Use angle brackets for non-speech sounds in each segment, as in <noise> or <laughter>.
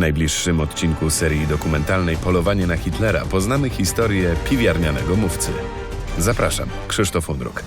najbliższym odcinku serii dokumentalnej Polowanie na Hitlera poznamy historię piwiarnianego mówcy. Zapraszam, Krzysztof Unruk.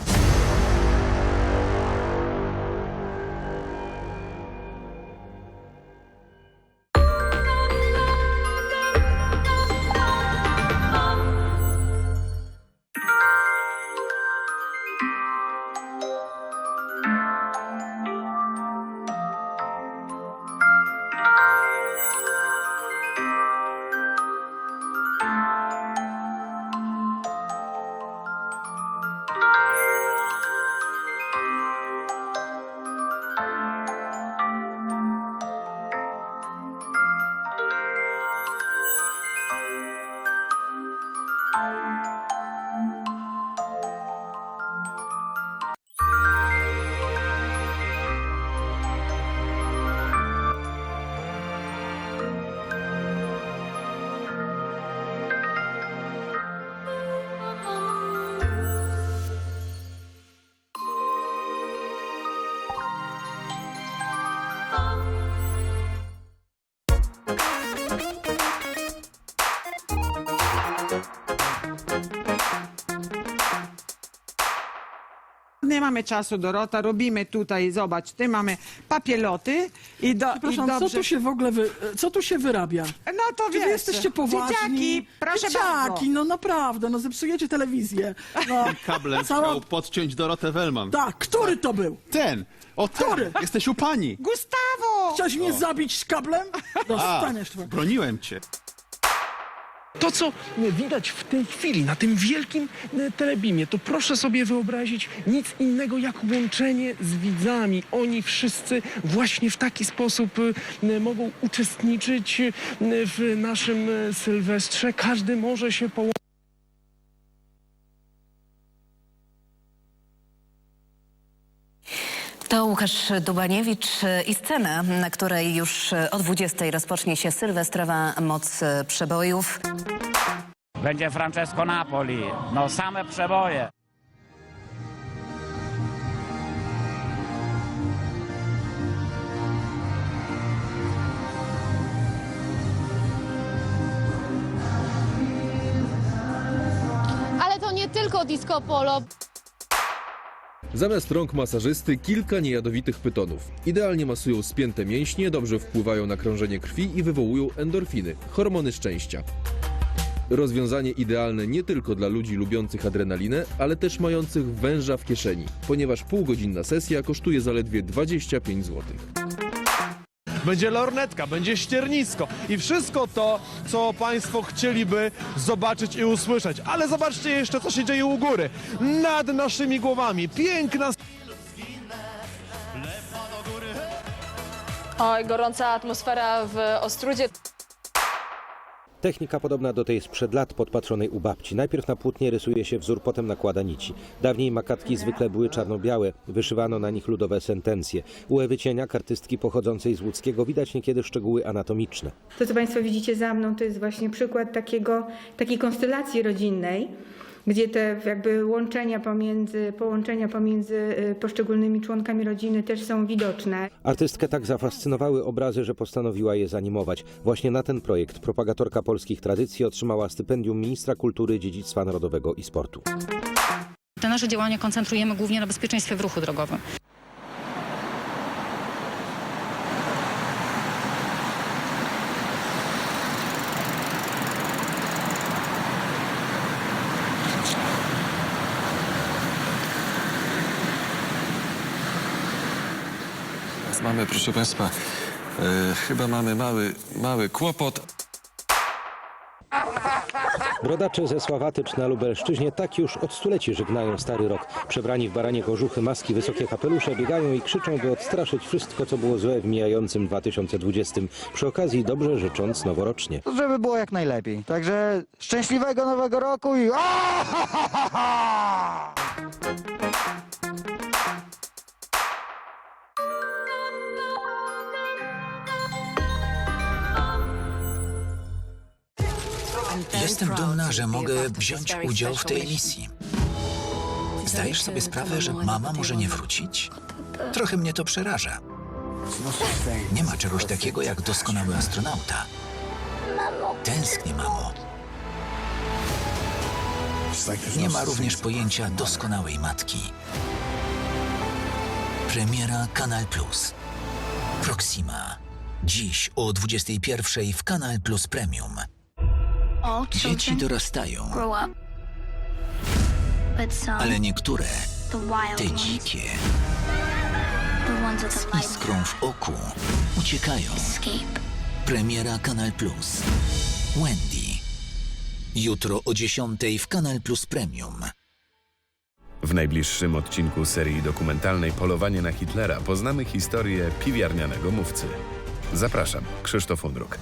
Mamy czasu, Dorota, robimy tutaj, zobacz, ty mamy papieloty i, do, i Przepraszam, dobrze... co tu się w ogóle wy, co tu się wyrabia? No to Czy wiesz, wy jesteście poważni? Dzieciaki, proszę Dzieciaki, bardzo. no naprawdę, no zepsujecie telewizję. No, Kablem Cała- chciał podciąć Dorotę Wellman. Tak, który to był? Ten! O Który? ten! Jesteś u pani! Gustavo! Chciałeś mnie zabić z kablem? Dostaniesz to. Broniłem cię. To, co widać w tej chwili na tym wielkim e, telebimie, to proszę sobie wyobrazić nic innego jak łączenie z widzami. Oni wszyscy właśnie w taki sposób e, mogą uczestniczyć e, w naszym Sylwestrze. Każdy może się połączyć. To Łukasz Dubaniewicz i scena, na której już o 20 rozpocznie się sylwestrowa moc przebojów. Będzie Francesco Napoli. No same przeboje. Ale to nie tylko disco polo. Zamiast rąk masażysty kilka niejadowitych pytonów. Idealnie masują spięte mięśnie, dobrze wpływają na krążenie krwi i wywołują endorfiny, hormony szczęścia. Rozwiązanie idealne nie tylko dla ludzi lubiących adrenalinę, ale też mających węża w kieszeni, ponieważ półgodzinna sesja kosztuje zaledwie 25 zł. Będzie lornetka, będzie ściernisko i wszystko to, co Państwo chcieliby zobaczyć i usłyszeć. Ale zobaczcie jeszcze, co się dzieje u góry. Nad naszymi głowami. Piękna Oj, gorąca atmosfera w Ostrudzie. Technika podobna do tej sprzed lat podpatrzonej u babci. Najpierw na płótnie rysuje się wzór, potem nakłada nici. Dawniej makatki zwykle były czarno-białe, wyszywano na nich ludowe sentencje. U Ewy Cieniak, artystki pochodzącej z Łódzkiego, widać niekiedy szczegóły anatomiczne. To, co Państwo widzicie za mną, to jest właśnie przykład takiego, takiej konstelacji rodzinnej, gdzie te jakby łączenia pomiędzy, połączenia pomiędzy y, poszczególnymi członkami rodziny też są widoczne. Artystkę tak zafascynowały obrazy, że postanowiła je zanimować. Właśnie na ten projekt propagatorka polskich tradycji otrzymała stypendium Ministra Kultury, Dziedzictwa Narodowego i Sportu. Te nasze działania koncentrujemy głównie na bezpieczeństwie w ruchu drogowym. Mamy, proszę Państwa, e, chyba mamy mały, mały kłopot. Brodacze ze Sławatycz na Lubelszczyźnie tak już od stuleci żegnają stary rok. Przebrani w baranie kożuchy, maski, wysokie kapelusze biegają i krzyczą, by odstraszyć wszystko, co było złe w mijającym 2020. Przy okazji dobrze życząc noworocznie. Żeby było jak najlepiej. Także szczęśliwego nowego roku i... <laughs> Jestem dumna, że mogę wziąć udział w tej misji. Zdajesz sobie sprawę, że mama może nie wrócić? Trochę mnie to przeraża. Nie ma czegoś takiego jak doskonały astronauta. Tęsknię, mamo. Nie ma również pojęcia doskonałej matki. Premiera Kanal Plus. Proxima. Dziś o 21 w Kanal Plus Premium. Dzieci dorastają, ale niektóre, te dzikie, z iskrą w oku, uciekają. Premiera Kanal Plus. Wendy. Jutro o 10 w Kanal Plus Premium. W najbliższym odcinku serii dokumentalnej Polowanie na Hitlera poznamy historię piwiarnianego mówcy. Zapraszam, Krzysztof Undruk.